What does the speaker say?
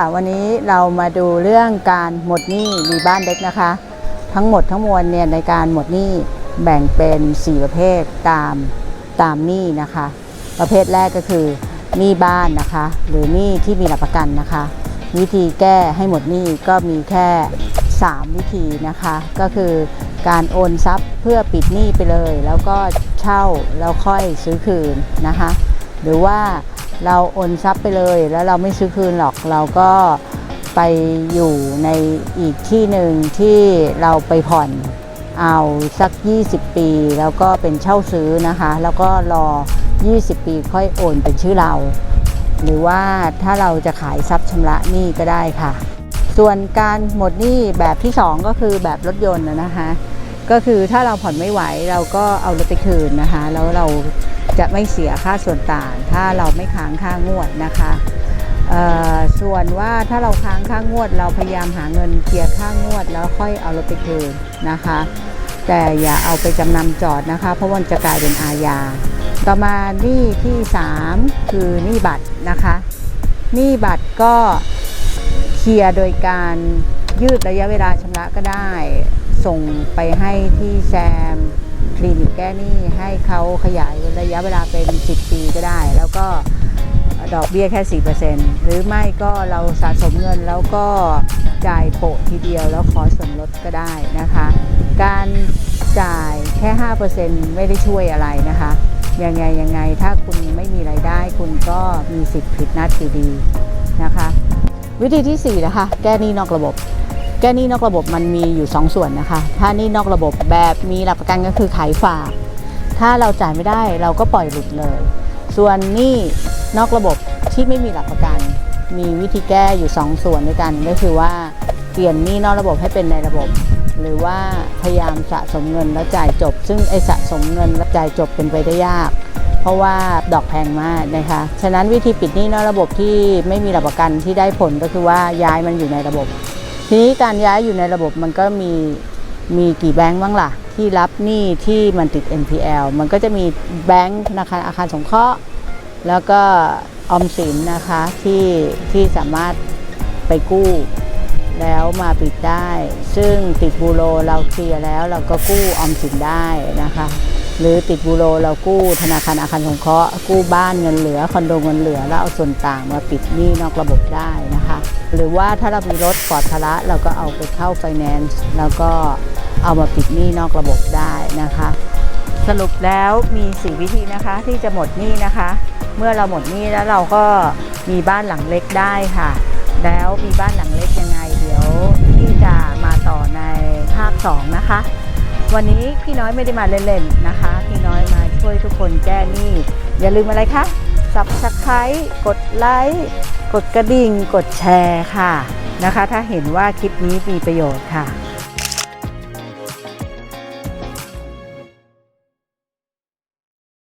ค่ะวันนี้เรามาดูเรื่องการหมดหนี้มีบ้านเล็กนะคะ ทั้งหมดทั้งมวลเนี่ยในการหมดหนี้แบ่งเป็น 4 ประเภทตามตามหนี้นะคะ ประเภทแรกก็คือหนี้บ้านนะคะ หรือหนี้ที่มีหลักประกันนะคะ วิธีแก้ให้หมดหนี้ก็มีแค่ 3 วิธีนะคะ ก็คือการโอนทรัพย์เพื่อปิดหนี้ไปเลย แล้วก็เช่าแล้วค่อยซื้อคืนนะคะ หรือว่า เราโอนทรัพย์ไปเลย แล้วเราไม่ซื้อคืนหรอกเราก็ไปอยู่ในอีกที่หนึ่งที่เราไปผ่อนเอาสัก 20 ปี แล้วก็เป็นเช่าซื้อนะคะ แล้วก็รอ 20 ปีค่อยโอนเป็นชื่อเรา หรือว่าถ้าเราจะขายทรัพย์ชำระหนี้ก็ได้ค่ะ ส่วนการหมดหนี้แบบที่ 2 ก็คือแบบรถยนต์นะนะคะ ก็คือถ้าเราผ่อนไม่ไหวเราก็เอารถไปคืนนะคะ แล้วเรา จะไม่เสียค่าส่วนต่าง ถ้าเราไม่ค้างค่างวดนะคะส่วนว่าถ้าเราค้างค่างวด เราพยายามหาเงินเคลียร์ค่างวด แล้วค่อยเอารถไปคืนนะคะ แต่อย่าเอาไปจำนำจอดนะคะ เพราะมันจะกลายเป็นอาญาต่อมาหนี้ที่ 3 คือหนี้บัตรนะคะหนี้บัตรก็เคลียร์โดยการยืดระยะเวลาชำระก็ได้ ส่งไปให้ที่แซม คลินิกแก้หนี้ให้เขาขยายระยะเวลาเป็น 10 ปีก็ได้ แล้วก็ดอกเบี้ยแค่ 4%หรือไม่ก็เราสะสมเงินแล้วก็จ่ายโปะทีเดียวแล้วขอส่วนลดก็ได้นะคะ การจ่ายแค่ 5%ไม่ได้ช่วยอะไรนะคะ ยังไงยังไงถ้าคุณไม่มีไรายได้ คุณก็มีสิทธิ์ผิดนัดอยู่ดีนะคะ วิธีที่ 4 นะคะ แก้หนี้นอกระบบ แก้หนี้นอกระบบมันมีอยู่ 2 ส่วนนะคะ ถ้าหนี้นอกระบบแบบมีหลักประกันก็คือขายฝาก ถ้าเราจ่ายไม่ได้เราก็ปล่อยหลุดเลย ส่วนหนี้นอกระบบที่ไม่มีหลักประกัน มีวิธีแก้อยู่ 2 ส่วนด้วยกันก็คือว่าเปลี่ยนหนี้นอกระบบให้เป็นในระบบ หรือว่าพยายามสะสมเงินแล้วจ่ายจบ ซึ่งไอสะสมเงินแล้วจ่ายจบเป็นไปได้ยากเพราะว่าดอกแพงมากนะคะ ฉะนั้นวิธีปิดหนี้นอกระบบที่ไม่มีหลักประกันที่ได้ผลก็คือว่าย้ายมันอยู่ในระบบ ทีนี้การย้ายอยู่ในระบบมันก็มีมีกี่แบงก์บ้างล่ะ ที่รับหนี้ที่มันติด NPL มันก็จะมีแบงก์ธนาคารอาคารสงเคราะห์ แล้วก็ออมสินนะคะที่ที่สามารถไปกู้แล้วมาปิดได้ ซึ่งติดบูโรเราเคลียร์แล้วเราก็กู้ออมสินได้นะคะ หรือติดบูโรเรากู้ธนาคารอาคารสงเคราะห์กู้บ้านเงินเหลือคอนโดเงินเหลือแล้วเอาส่วนต่างมาปิดหนี้นอกระบบได้นะคะ หรือว่าถ้าเรามีรถปลอดภาระเราก็เอาไปเข้าไฟแนนซ์แล้วก็เอามาปิดหนี้นอกระบบได้นะคะ สรุปแล้วมี4วิธีนะคะที่จะหมดหนี้นะคะ เมื่อเราหมดหนี้แล้วเราก็มีบ้านหลังเล็กได้ค่ะ แล้วมีบ้านหลังเล็กยังไง เดี๋ยวที่จะมาต่อในภาค 2 นะคะ วันนี้พี่น้อยไม่ได้มาเล่นๆนะคะ พี่น้อยมาช่วยทุกคนแก้หนี้อย่าลืมอะไรคะ สับสไครกดไลค์กดกระดิ่ง กดแชร์ค่ะนะคะ ถ้าเห็นว่าคลิปนี้มีประโยชน์ค่ะ